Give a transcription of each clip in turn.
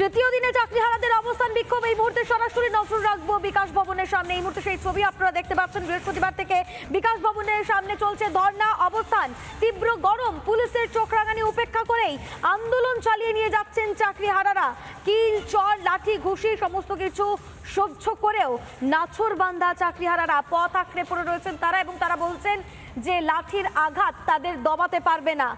তৃতীয় দিনে চাকরিহারাদের অবস্থান বিক্ষোভ। এই মুহূর্তে সরাসরি নজর রাখব বিকাশ ভবনের সামনে। এই মুহূর্তে সেই ছবি আপনারা দেখতে পাচ্ছেন। বৃহস্পতিবার থেকে বিকাশ ভবনের সামনে চলছে ধর্না অবস্থান। তীব্র গরম, পুলিশের চোখ রাঙানি উপেক্ষা করেই আন্দোলন চালিয়ে নিয়ে যাচ্ছেন চাকরিহারারা। কিল, চর, লাঠি, ঘুষি, সমস্ত কিছু সহ্য করেও নাছর বান্ধা চাকরিহারারা পথ আঁকড়ে পড়ে রয়েছেন তারা এবং তারা বলছেন যে, লাঠির আঘাত তাদের দবাতে পারবে না।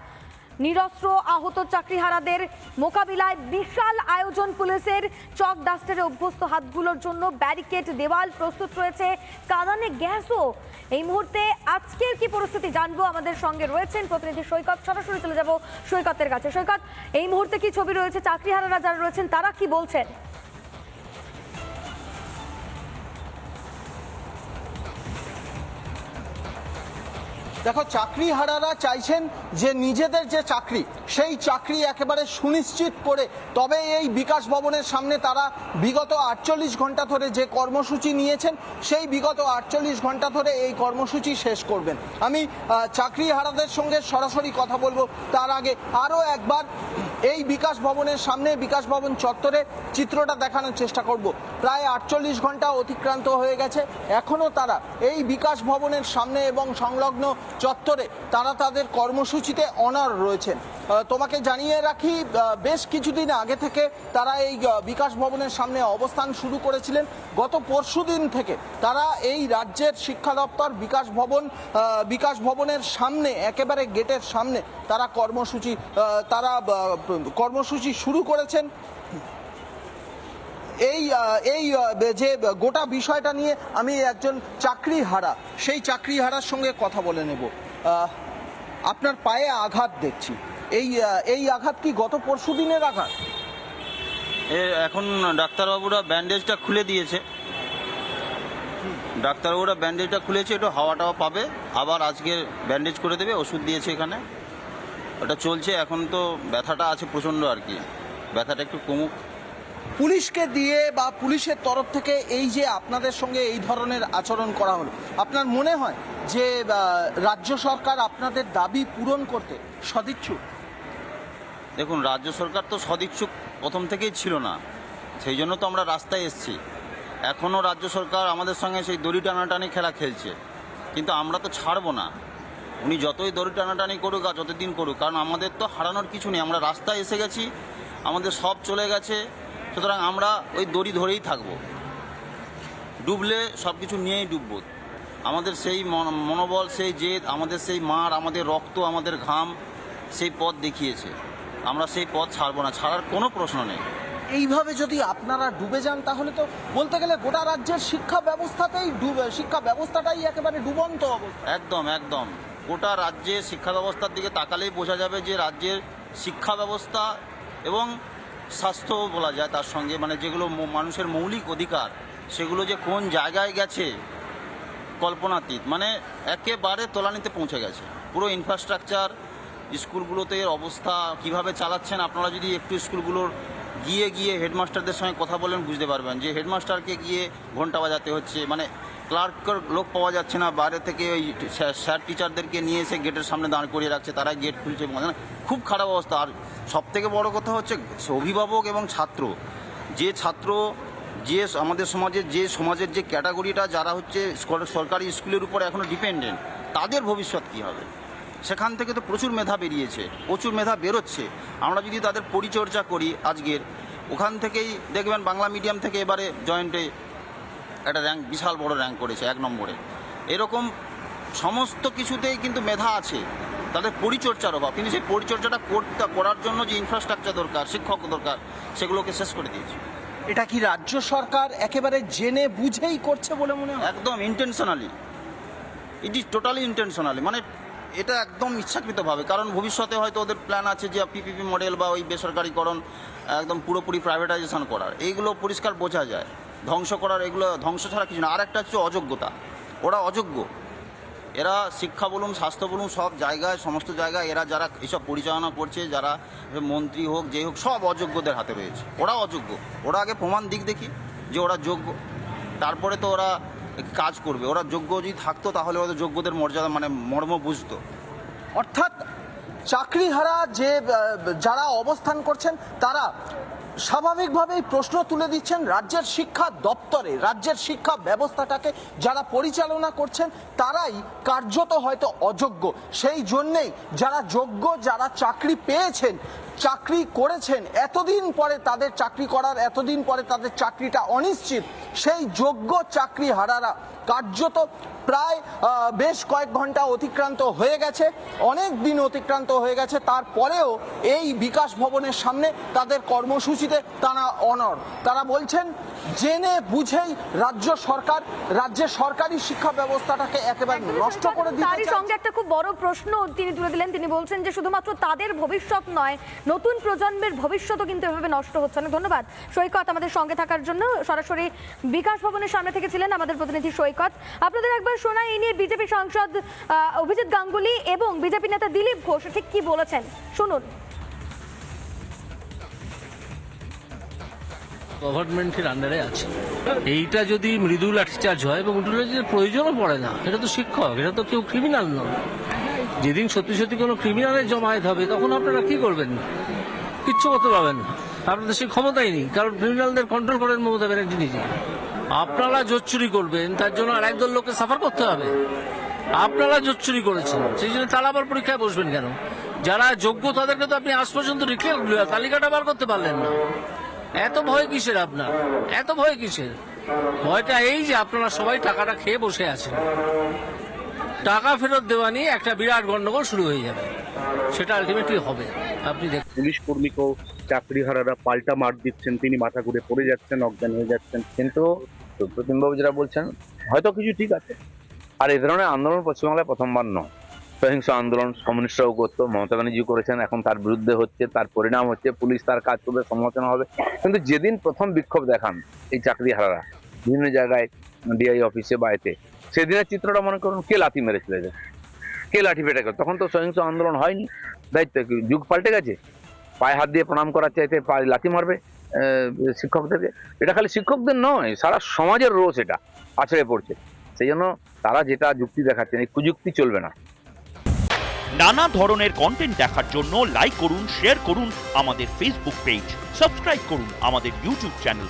নিরস্ত্র আহত চাকরিহারাদের মোকাবিলায় বিশাল আয়োজন পুলিশের। চক ডাস্টারে অভ্যস্ত হাতগুলোর জন্য ব্যারিকেড, দেওয়াল প্রস্তুত রয়েছে, কাদানে গ্যাসও। এই মুহূর্তে আজকের কি পরিস্থিতি জানব আমাদের সঙ্গে রয়েছেন প্রতিনিধি সৈকত। সরাসরি চলে যাব সৈকতের কাছে। সৈকত, এই মুহূর্তে কি ছবি রয়েছে? চাকরিহারারা যারা রয়েছেন, তারা কি বলছেন? দেখো চাকরি হারারা চাইছেন যে নিজেদের যে চাকরি, সেই চাকরি একেবারে সুনিশ্চিত করে, তবে এই বিকাশ ভবনের সামনে তারা বিগত আটচল্লিশ ঘণ্টা ধরে যে কর্মসূচি নিয়েছেন, সেই বিগত আটচল্লিশ ঘণ্টা ধরে এই কর্মসূচি শেষ করবেন। আমি চাকরি হারাদের সঙ্গে সরাসরি কথা বলব। তার আগে আরও একবার এই বিকাশ ভবনের সামনে বিকাশ ভবন চত্বরে চিত্রটা দেখানোর চেষ্টা করব। প্রায় আটচল্লিশ ঘণ্টা অতিক্রান্ত হয়ে গেছে। এখনও তারা এই বিকাশ ভবনের সামনে এবং সংলগ্ন চত্বরে তারা তাদের কর্মসূচিতে অনার রয়েছেন। তোমাকে জানিয়ে রাখি বেশ কিছুদিন আগে থেকে তারা এই বিকাশ ভবনের সামনে অবস্থান শুরু করেছিলেন। গত পরশু দিন থেকে তারা এই রাজ্যের শিক্ষা দপ্তর, বিকাশ ভবন বিকাশ ভবনের সামনে, একেবারে গেটের সামনে তারা কর্মসূচি তারা কর্মসূচি শুরু করেছেন। এই এই যে গোটা বিষয়টা নিয়ে আমি একজন চাকরি হারা সেই চাকরি হারার সঙ্গে কথা বলে নেব। আপনার পায়ে আঘাত দেখছি। এই এই আঘাত কি গত পরশু দিনের আঘাত? এখন ডাক্তারবাবুরা ব্যান্ডেজটা খুলে দিয়েছে। ডাক্তারবাবুরা ব্যান্ডেজটা খুলেছে, একটু হাওয়া টাওয়া পাবে। আবার আজকে ব্যান্ডেজ করে দেবে, ওষুধ দিয়েছে এখানে। ওটা চলছে এখন তো ব্যথাটা আছে প্রচণ্ড আর কি। ব্যথাটা একটু কমুক। পুলিশকে দিয়ে বা পুলিশের তরফ থেকে এই যে আপনাদের সঙ্গে এই ধরনের আচরণ করা হলো আপনার মনে হয় যে রাজ্য সরকার আপনাদের দাবি পূরণ করতে সদিচ্ছুক? দেখুন রাজ্য সরকার তো সদিচ্ছুক প্রথম থেকেই ছিল না সেই জন্য তো আমরা রাস্তায় এসেছি। এখনও রাজ্য সরকার আমাদের সঙ্গে সেই দড়ি টানাটানি খেলা খেলছে কিন্তু আমরা তো ছাড়বো না। উনি যতই দড়ি টানাটানি করুক আর যতদিন করুক কারণ আমাদের তো হারানোর কিছু নেই। আমরা রাস্তায় এসে গেছি আমাদের সব চলে গেছে সুতরাং আমরা ওই দড়ি ধরেই থাকব। ডুবলে সব কিছু নিয়েই ডুববো। আমাদের সেই মন- মনোবল সেই জেদ আমাদের সেই মার আমাদের রক্ত আমাদের ঘাম সেই পথ দেখিয়েছে। আমরা সেই পথ ছাড়বো না ছাড়ার কোনো প্রশ্ন নেই। এইভাবে যদি আপনারা ডুবে যান তাহলে তো বলতে গেলে গোটা রাজ্যের শিক্ষা ব্যবস্থাতেই ডুবে শিক্ষা ব্যবস্থাটাই একেবারে ডুবন্ত অবস্থা। একদম একদম। গোটা রাজ্যের শিক্ষা ব্যবস্থার দিকে তাকালেই বোঝা যাবে যে রাজ্যের শিক্ষা ব্যবস্থা এবং স্বাস্থ্য বলা যায় তার সঙ্গে মানে যেগুলো মানুষের মৌলিক অধিকার, সেগুলো যে কোন জায়গায় গেছে কল্পনাতীত মানে একেবারে তলানিতে পৌঁছে গেছে। পুরো ইনফ্রাস্ট্রাকচার স্কুলগুলোতে এর অবস্থা কীভাবে চালাচ্ছেন, আপনারা যদি একটু স্কুলগুলোর গিয়ে গিয়ে হেডমাস্টারদের সঙ্গে কথা বলেন, বুঝতে পারবেন যে হেডমাস্টারকে গিয়ে ঘণ্টা বাজাতে হচ্ছে মানে ক্লার্কের লোক পাওয়া যাচ্ছে না, বাইরে থেকে ওই স্যার- টিচারদেরকে নিয়ে এসে গেটের সামনে দাঁড় করিয়ে রাখছে তারা গেট খুলছে খুব খারাপ অবস্থা। আর সব থেকে বড় কথা হচ্ছে অভিভাবক এবং ছাত্র। যে ছাত্র, যে আমাদের সমাজের যে সমাজের যে ক্যাটাগরিটা, যারা হচ্ছে সরকারি স্কুলের উপর এখনও ডিপেন্ডেন্ট, তাদের ভবিষ্যৎ কী হবে? সেখান থেকে তো প্রচুর মেধা বেরিয়েছে, প্রচুর মেধা বেরোচ্ছে। আমরা যদি তাদের পরিচর্যা করি আজকের, ওখান থেকেই দেখবেন বাংলা মিডিয়াম থেকে এবারে জয়েন্টে একটা র্যাঙ্ক বিশাল বড় র্যাঙ্ক করেছে এক নম্বরে। এরকম সমস্ত কিছুতেই কিন্তু মেধা আছে তাদের পরিচর্যার অভাব। কিন্তু সেই পরিচর্যাটা করতে করার জন্য যে ইনফ্রাস্ট্রাকচার দরকার শিক্ষক দরকার সেগুলোকে শেষ করে দিয়েছে। এটা কি রাজ্য সরকার একেবারে জেনে বুঝেই করছে বলে মনে হয়? একদম intentionally it is totally intentionally মানে এটা একদম ইচ্ছাকৃতভাবে। কারণ ভবিষ্যতে হয়তো ওদের প্ল্যান আছে যে পিপিপি মডেল বা ওই বেসরকারিকরণ একদম পুরোপুরি প্রাইভেটাইজেশন করার। এইগুলো পরিষ্কার বোঝা যায়। ধ্বংস করার এগুলো ধ্বংস ছাড়া কিছু না। আর একটা হচ্ছে অযোগ্যতা। ওরা অযোগ্য। এরা শিক্ষা বলুন, স্বাস্থ্য বলুন, সব জায়গায়, সমস্ত জায়গায় এরা যারা এসব পরিচালনা করছে, যারা মন্ত্রী হোক, যে হোক, সব অযোগ্যদের হাতে রয়েছে। ওরা অযোগ্য। ওরা আগে প্রমাণ দিক দেখি যে ওরা যোগ্য। তারপরে তো ওরা কাজ করবে। ওরা যোগ্য যদি থাকতো, তাহলে ওদের যোগ্যদের মর্যাদা মানে মর্ম বুঝতো। অর্থাৎ চাকরিহারা যে যারা অবস্থান করছেন, তারা স্বাভাবিকভাবেই প্রশ্ন তুলে দিচ্ছেন রাজ্যের শিক্ষা দপ্তরে। রাজ্যের শিক্ষা ব্যবস্থাটাকে যারা পরিচালনা করছেন, তারাই কার্যত হয়তো অযোগ্য। সেই জন্যেই যারা যোগ্য, যারা চাকরি পেয়েছেন চাকরি করেছেন এতদিন পরে তাদের চাকরি করার এতদিন পরে তাদের চাকরিটা অনিশ্চিত সেই যোগ্য চাকরি হারারা কার্যত প্রায় বেশ কয়েক ঘণ্টা অতিক্রান্ত হয়ে গেছে অনেক দিন অতিক্রান্ত হয়ে গেছে তারপরেও এই বিকাশ ভবনের সামনে তাদের কর্মসূচিতে তারা অনর তারা বলছেন জেনে বুঝেই রাজ্য সরকার রাজ্যের সরকারি শিক্ষা ব্যবস্থাটাকে একেবারে নষ্ট করে দিতে। সঙ্গে একটা খুব বড় প্রশ্ন তিনি তুলে দিলেন তিনি বলছেন যে শুধুমাত্র তাদের ভবিষ্যৎ নয় নতুন প্রজন্মের ভবিষ্যৎও কিন্তু এভাবে নষ্ট হচ্ছে না। ধন্যবাদ সৈকত আমাদের সঙ্গে থাকার জন্য। সরাসরি বিকাশ ভবনের সামনে থেকে ছিলেন আমাদের প্রতিনিধি সৈকত। আপনাদের একবার শোনাই এই নিয়ে বিজেপি সাংসদ অভিজিৎ গাঙ্গুলি এবং বিজেপি নেতা দিলীপ ঘোষ ঠিক কি বলেছেন? শুনুন। গভর্নমেন্টের আন্ডারে আছে। এইটা যদি মৃদু লাঠিচার্জ হয় এবং প্রয়োজনও পড়ে না, এটা তো শিক্ষক, এটা তো কেউ ক্রিমিনাল নয়। যেদিন সত্যি সত্যি কোনো ক্রিমিনালের জমায়েত হবে, তখন আপনারা কি করবেন? কিচ্ছু করতে পারবেন না। আপনাদের সেই ক্ষমতাই নেই, কারণ ক্রিমিনালদের কন্ট্রোল করেন মমতা ব্যানার্জি নিজে। আপনারা চুরি করবেন, তার জন্য আর একদল লোককে সাফার করতে হবে। আপনারা জোর চুরি করেছেন, সেই জন্য তারা আবার পরীক্ষায় বসবেন কেন? যারা যোগ্য, তাদেরকে তো আপনি আজ পর্যন্ত রিক্লেয়ার তালিকাটা বার করতে পারলেন না। এত ভয় কিসের আপনার? এত ভয় কিসের? ভয়টা এই যে আপনারা সবাই টাকাটা খেয়ে বসে আছেন। টাকা ফেরত দেওয়া নিয়ে একটা বিরাট গন্ডগোল শুরু হয়ে যাবে। সেটা আলটিমেটলি হবে। আপনি দেখুন পুলিশ কর্মীকেও চাকরিহারারা পাল্টা মার দিচ্ছেন তিনি মাথা ঘুরে পড়ে যাচ্ছেন অজ্ঞান হয়ে যাচ্ছেন। কিন্তু সুপ্রতিমবাবু যেটা বলছেন হয়তো কিছু ঠিক আছে। আর এ ধরনের আন্দোলন পশ্চিমবাংলায় প্রথমবার নয়। সহিংস আন্দোলন কমিউনিস্টরাও করতো মমতা ব্যানার্জি করেছেন এখন তার বিরুদ্ধে হচ্ছে তার পরিণাম হচ্ছে পুলিশ তার কাজ করবে সমালোচনা হবে। কিন্তু যেদিন প্রথম বিক্ষোভ দেখান এই চাকরি হারারা বিভিন্ন জায়গায় ডিআই অফিসে বা এতে সেদিনের চিত্রটা মনে করুন কে লাথি মেরেছিল এদের? কে লাঠি পেটে গেল তখন তো সহিংস আন্দোলন হয়নি। দায়িত্ব যুগ পাল্টে গেছে? পায়ে হাত দিয়ে প্রণাম করার চাইতে পায়ে লাথি মারবে শিক্ষকদেরকে? এটা খালি শিক্ষকদের নয়, সারা সমাজের রোষ এটা, আছড়ে পড়ছে। সেই জন্য তারা যেটা যুক্তি দেখাচ্ছেন, এই কুযুক্তি চলবে না। নানা ধরনের কন্টেন্ট দেখার জন্য লাইক করুন শেয়ার করুন আমাদের ফেসবুক পেজ সাবস্ক্রাইব করুন আমাদের ইউটিউব চ্যানেল